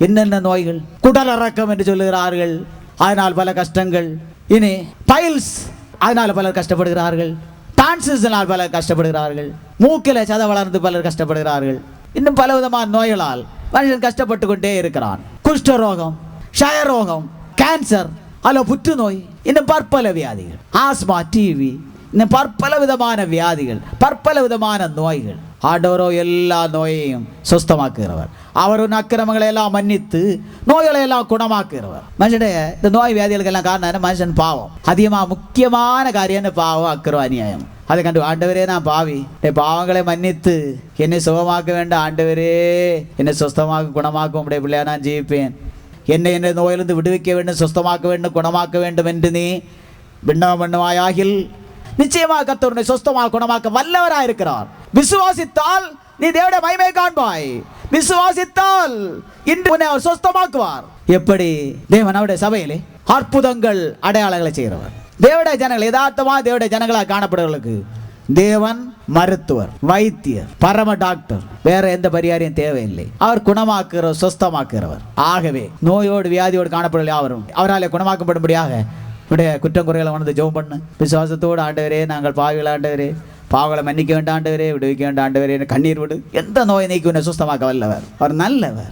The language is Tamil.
என்னென்ன நோய்கள்? குடலறக்கம் என்று சொல்லுகிறார்கள். அதனால் பல கஷ்டங்கள். இனி பைல்ஸ் அதனால் பலர் கஷ்டப்படுகிறார்கள். டான்சில்ஸினால் பலர் கஷ்டப்படுகிறார்கள். மூக்கில சத வளர்ந்து பலர் கஷ்டப்படுகிறார்கள். இன்னும் பல விதமான நோய்களால் மனுஷன் கஷ்டப்பட்டு கொண்டே இருக்கிறான். குஷ்டரோகம் க்ஷயரோகம் கேன்சர் அல்ல புற்றுநோய் இன்னும் பற்பல வியாதிகள். ஆஸ்மா டிவி இன்னும் பற்பல விதமான வியாதிகள் பற்பல விதமான நோய்கள். ஆண்டவரோ எல்லா நோயையும் சுஸ்தமாக்குகிறவர் அவர் அக்கிரமங்களை எல்லாம் மன்னித்து நோய்களை எல்லாம் குணமாக்குகிறவர் மனுஷனுடைய இந்த நோய் வியாதிகளுக்கு எல்லாம் காரணம் என்ன மனுஷன் பாவம் அதிகமாக முக்கியமான காரியம்னு பாவம் அக்கிரம் அநியாயம் அதை கண்டு ஆண்டவரே நான் பாவி என் பாவங்களை மன்னித்து என்னை சுகமாக்க வேண்டாம் ஆண்டவரே என்னை சுஸ்தமாக குணமாக்கும் உடைய பிள்ளையா நான் ஜீவிப்பேன் என்னை என்னை நோயிலிருந்து விடுவிக்க வேண்டும் சுஸ்தமாக்க வேண்டும் குணமாக்க வேண்டும் என்று நீ விண்ணவம் பண்ணுவாயாகில் நிச்சயமாக கர்த்தர் சொஸ்தமாக குணமாக்க வல்லவராய் இருக்கிறார் விசுவாசித்தால் நீ தேவட மகிமை காண்பாய். விசுவாசித்தால் இன்று உன்னை அவர் சுஸ்தமாக்குவார். எப்படி? தேவன் அவருடைய சபையிலே அற்புதங்கள் அடையாளங்களை செய்கிறவர். தேவட ஜனங்கள் யதார்த்தமா தேவட ஜனங்களாக காணப்படுவர்களுக்கு தேவன் மருத்துவர் வைத்தியர் பரம டாக்டர். வேற எந்த பரிகாரியும் தேவையில்லை. அவர் குணமாக்குறவர் சுஸ்தமாக்குகிறவர். ஆகவே நோயோடு வியாதியோடு காணப்படல யாவரும். அவராலே குணமாக்கப்படும்படியாக உடைய குற்றம் குறைகளை உணர்ந்து ஜெபம் பண்ணு விசுவாசத்தோடு ஆண்டவரே நாங்கள் பாவிகள் ஆண்டவரே பாவங்களை மன்னிக்க வேண்டாண்டவரே விடுவிக்க வேண்டாண்டவரே கண்ணீர் விடு எந்த நோயை நீக்கி உன்னை சுஸ்தமாக்க வல்லவர் அவர் நல்லவர்